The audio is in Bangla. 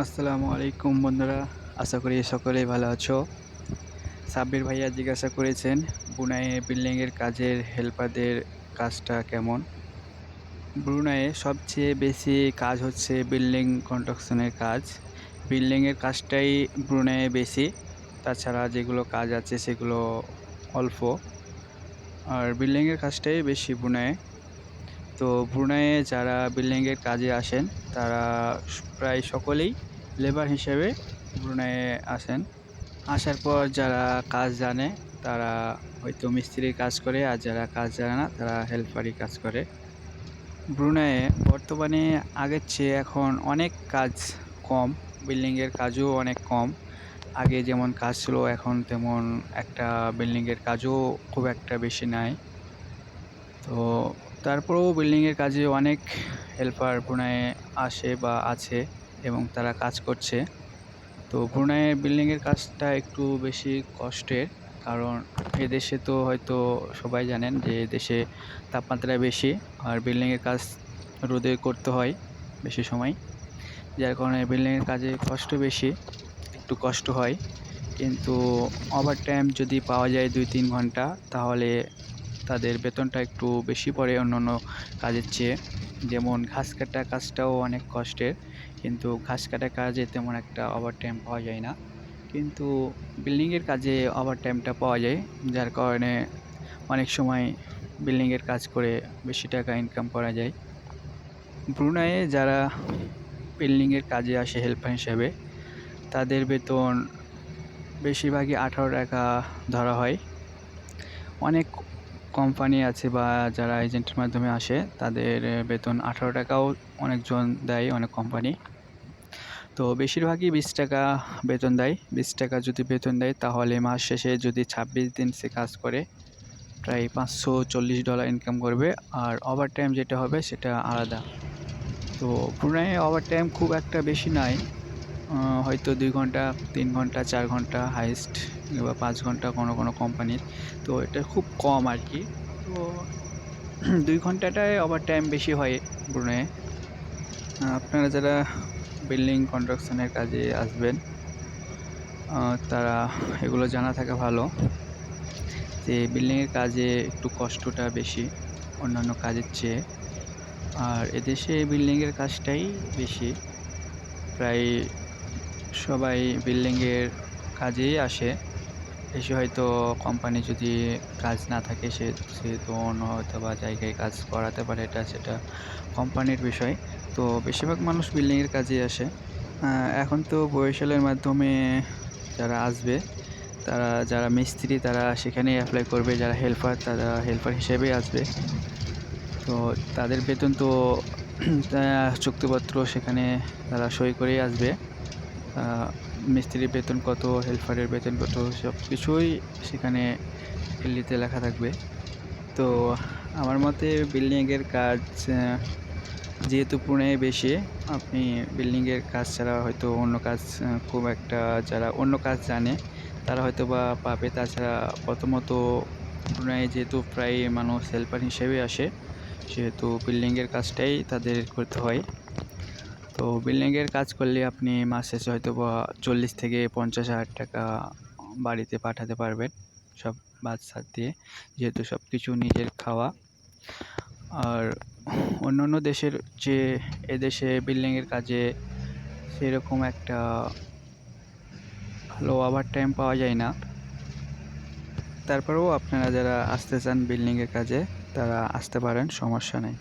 আসসালামু আলাইকুম বন্ধুরা, আশা করি সকলেই ভালো আছো। সাব্বির ভাইয়া জিজ্ঞাসা করেছেন, বুনাইয়ে বিল্ডিংয়ের কাজের হেল্পারদের কাজটা কেমন? ব্রুনাইয়ে সবচেয়ে বেশি কাজ হচ্ছে বিল্ডিং কনস্ট্রাকশনের কাজ। বিল্ডিংয়ের কাজটাই ব্রুনাইয়ে বেশি, তাছাড়া যেগুলো কাজ আছে সেগুলো অল্প। আর বিল্ডিংয়ের কাজটাই বেশি ব্রুনাইয়ে তো ব্রুনাইয়ে যারা বিল্ডিংয়ের কাজে আসেন, তারা প্রায় সকলেই লেবার হিসেবে ব্রুনাইয়ে আসেন। আসার পর যারা কাজ জানে, তারা হয়তো মিস্ত্রির কাজ করে, আর যারা কাজ জানে না, তারা হেল্পারি কাজ করে। ব্রুনাইয়ে বর্তমানে আগের চেয়ে এখন অনেক কাজ কম, বিল্ডিংয়ের কাজও অনেক কম। আগে যেমন কাজ ছিল, এখন তেমন একটা বিল্ডিংয়ের কাজও খুব একটা বেশি নাই। তো তারপরেও বিল্ডিংয়ের কাজে অনেক হেল্পার ব্রুনাইয়ে আসে বা আছে এবং তারা কাজ করছে। তো ব্রুনাইয়ে বিল্ডিংয়ের কাজটা একটু বেশি কষ্টের, কারণ এদেশে তো হয়তো সবাই জানেন যে দেশে তাপমাত্রা বেশি আর বিল্ডিংয়ের কাজ রোদে করতে হয় বেশি সময়, যার কারণে বিল্ডিংয়ের কাজে কষ্ট বেশি, একটু কষ্ট হয়। কিন্তু ওভার টাইম যদি পাওয়া যায় দুই তিন ঘণ্টা, তাহলে তাদের বেতনটা একটু বেশি পড়ে অন্য অন্য কাজের চেয়ে। যেমন ঘাস কাটা কাজটাও অনেক কষ্টের, কিন্তু ঘাস কাটা কাজে তেমন একটা ওভার টাইম পাওয়া যায় না। কিন্তু বিল্ডিংয়ের কাজে ওভার টাইমটা পাওয়া যায়, যার কারণে অনেক সময় বিল্ডিংয়ের কাজ করে বেশি টাকা ইনকাম করা যায়। ব্রুনাইয়ে যারা বিল্ডিংয়ের কাজে আসে হেল্পার হিসেবে, তাদের বেতন বেশিরভাগই আঠারো টাকা ধরা হয়। অনেক কোম্পানি আছে বা যারা এজেন্টের মাধ্যমে আসে, তাদের বেতন আঠারো টাকাও অনেকজন দেয় অনেক কোম্পানি। তো বেশিরভাগই বিশ টাকা বেতন দেয়। বিশ টাকা যদি বেতন দেয়, তাহলে মাস শেষে যদি ছাব্বিশ দিন সে কাজ করে, প্রায় পাঁচশো চল্লিশ ডলার ইনকাম করবে। আর ওভার টাইম যেটা হবে, সেটা আলাদা। তো ব্রুনাইয়ে ওভার টাইম খুব একটা বেশি নাই। হয়তো দুই ঘণ্টা, তিন ঘণ্টা, চার ঘণ্টা হাইস্ট বা পাঁচ ঘণ্টা কোনো কোনো কোম্পানির তো এটা খুব কম আর কি তো দুই ঘন্টাটায় ওভার টাইম বেশি হয় ব্রুনাইয়ে আপনারা যারা বিল্ডিং কনস্ট্রাকশনের কাজে আসবেন তারা এগুলো জানা থাকা ভালো যে বিল্ডিংয়ের কাজে একটু কষ্টটা বেশি অন্যান্য কাজের চেয়ে। আর এদেশে বিল্ডিংয়ের কাজটাই বেশি। প্রায় সবাই বিল্ডিংয়ের কাজেই আসে। এসে হয়তো কোম্পানি যদি কাজ না থাকে, সে সে তো অন্য হয়তো বা জায়গায় কাজ করাতে পারে, এটা সেটা কোম্পানির বিষয়। তো বেশিরভাগ মানুষ বিল্ডিংয়ের কাজেই আসে। এখন তো বরিশালের মাধ্যমে যারা আসবে, তারা, যারা মিস্ত্রি, তারা সেখানেই অ্যাপ্লাই করবে। যারা হেল্পার তারা হেল্পার হিসেবেই আসবে। তো তাদের বেতন তো চুক্তিপত্র সেখানে তারা সই করেই আসবে। মিস্ত্রির বেতন কত হেল্পারের বেতন কত, সব কিছুই সেখানে দিল্লিতে লেখা থাকবে। তো আমার মতে বিল্ডিংয়ের কাজ যেহেতু পুনে বেশি, আপনি বিল্ডিংয়ের কাজ ছাড়া হয়তো অন্য কাজ খুব একটা যারা অন্য কাজ জানে, তারা হয়তো বা পাবে। তাছাড়া প্রথমত পুনে যেহেতু প্রায় মানুষ হেল্পার হিসেবে আসে, সেহেতু বিল্ডিংয়ের কাজটাই তাদের করতে হয়। তো বিল্ডিংয়ের কাজ করলে আপনি মাস শেষে হয়তো বা চল্লিশ থেকে পঞ্চাশ হাজার টাকা বাড়িতে পাঠাতে পারবেন সব সাদ দিয়ে, যেহেতু সব কিছু নিজের খাওয়া। আর অন্য অন্য দেশের যে, এদেশে বিল্ডিংয়ের কাজে সেরকম একটা ভালো ওভার টাইম পাওয়া যায় না। তারপরেও আপনারা যারা আসতে চান বিল্ডিংয়ের কাজে, তারা আসতে পারেন, সমস্যা নেই।